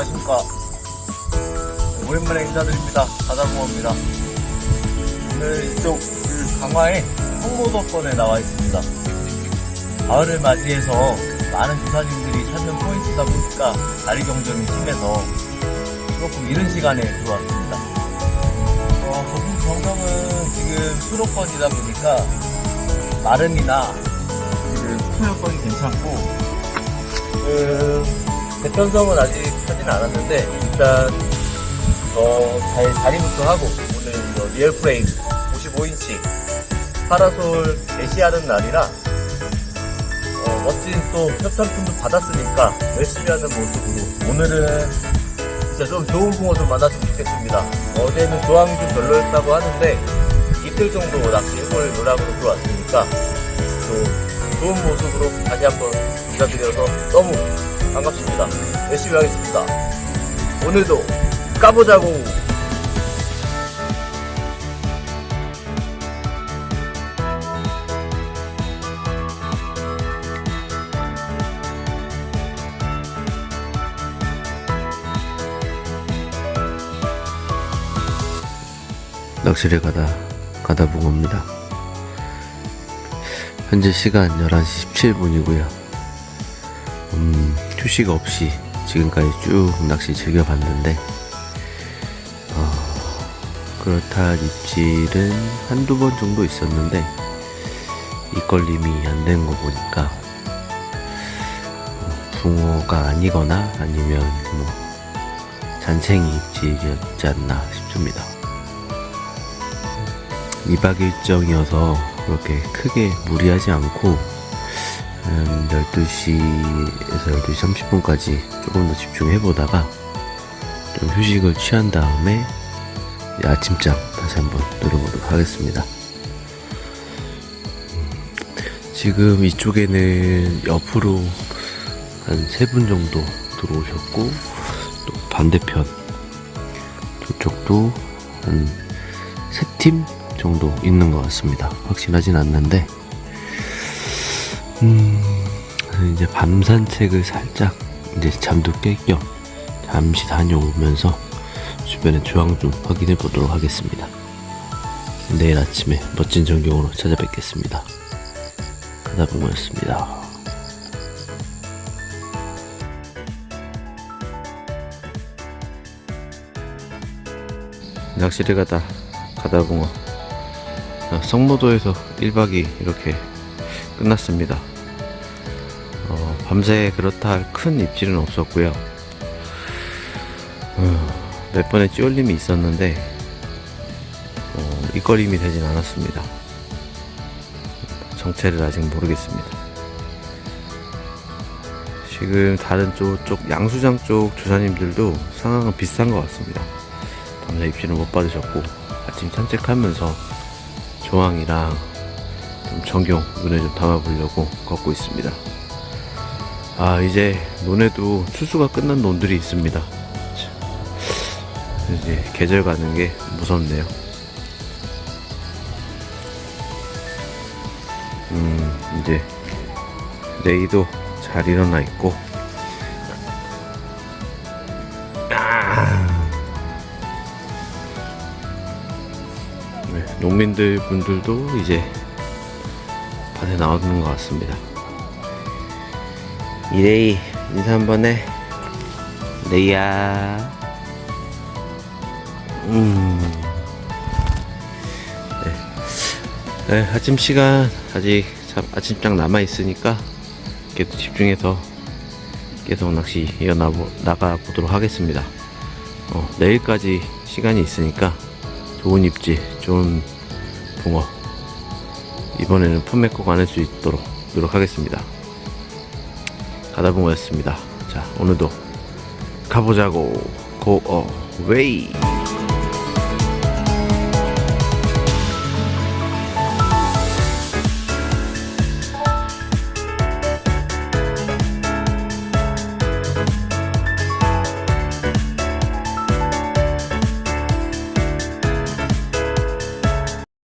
안녕하십니까. 오랜만에 인사드립니다. 바다공어입니다. 오늘 이쪽 그 강화에 홍모도권에 나와 있습니다. 가을을 맞이해서 많은 조사님들이 찾는 포인트다 보니까 자리 경쟁이 심해서 조금 이른 시간에 들어왔습니다. 어, 저분 정성은 지금 수도권이다 보니까 마름이나 지금 수도권이 괜찮고 그대 편성은 아직 하진 않았는데 일단 어, 잘 자리부터 하고 오늘 이거 리얼 프레임 55인치 파라솔 게시하는 날이라 어, 멋진 또 협찬품도 받았으니까 열심히 하는 모습으로 오늘은 진짜 좀 좋은 붕어 좀 만났으면 좋겠습니다. 어제는 조항이 좀 별로였다고 하는데 이틀 정도 낚시 해볼 노력으로 들어왔으니까 또 좋은 모습으로 다시 한번 인사드려서 너무 반갑습니다. 열심히 하겠습니다. 오늘도 까보자고! 낚시를 가다 가다 붕어입니다. 현재 시간 11시 17분이고요. 음, 휴식 없이 지금까지 쭉 낚시 즐겨봤는데 어, 그렇다 할 입질은 한두 번 정도 있었는데 이걸림이 안 된 거 보니까 어, 붕어가 아니거나 아니면 뭐 잔챙이 입질이었지 않나 싶습니다. 2박 일정이어서 그렇게 크게 무리하지 않고 한 12시에서 12시 30분까지 조금 더 집중해 보다가 좀 휴식을 취한 다음에 아침잠 다시 한번 누려보도록 하겠습니다. 음, 지금 이쪽에는 옆으로 한 세 분 정도 들어오셨고 또 반대편 저쪽도 한 세 팀 정도 있는 것 같습니다. 확실하진 않는데, 음, 이제 밤 산책을 살짝 이제 잠도 깰겸 잠시 다녀오면서 주변의 조항 좀 확인해 보도록 하겠습니다. 내일 아침에 멋진 전경으로 찾아뵙겠습니다. 가다봉이었습니다. 낚시를 가다 가다봉어 어, 성모도에서 1박이 이렇게 끝났습니다. 어, 밤새 그렇다 할 큰 입질은 없었고요. 어, 몇 번의 찌올림이 있었는데 어, 이거림이 되진 않았습니다. 정체를 아직 모르겠습니다. 지금 다른 쪽, 쪽 양수장 쪽 조사님들도 상황은 비슷한 것 같습니다. 밤새 입질을 못 받으셨고 아침 산책하면서 조항이랑 좀 정경 눈에 좀 담아보려고 걷고 있습니다. 아 이제 논에도 추수가 끝난 논들이 있습니다. 참, 이제 계절 가는 게 무섭네요. 음 이제 레이도 잘 일어나 있고 네, 농민들 분들도 이제 밭에 나오는 것 같습니다. 이레이 인사 한번 해. 레이야. 음. 네. 네, 아침 시간 아직 참 아침장 남아 있으니까 계속 집중해서 계속 낚시 이어나 나가 보도록 하겠습니다. 어, 내일까지 시간이 있으니까 좋은 입질, 좋은 붕어. 이번에는 품에 꼭 안을 수 있도록 노력하겠습니다. 가다붕어였습니다. 자, 오늘도 가보자고, 고, 어, 웨이!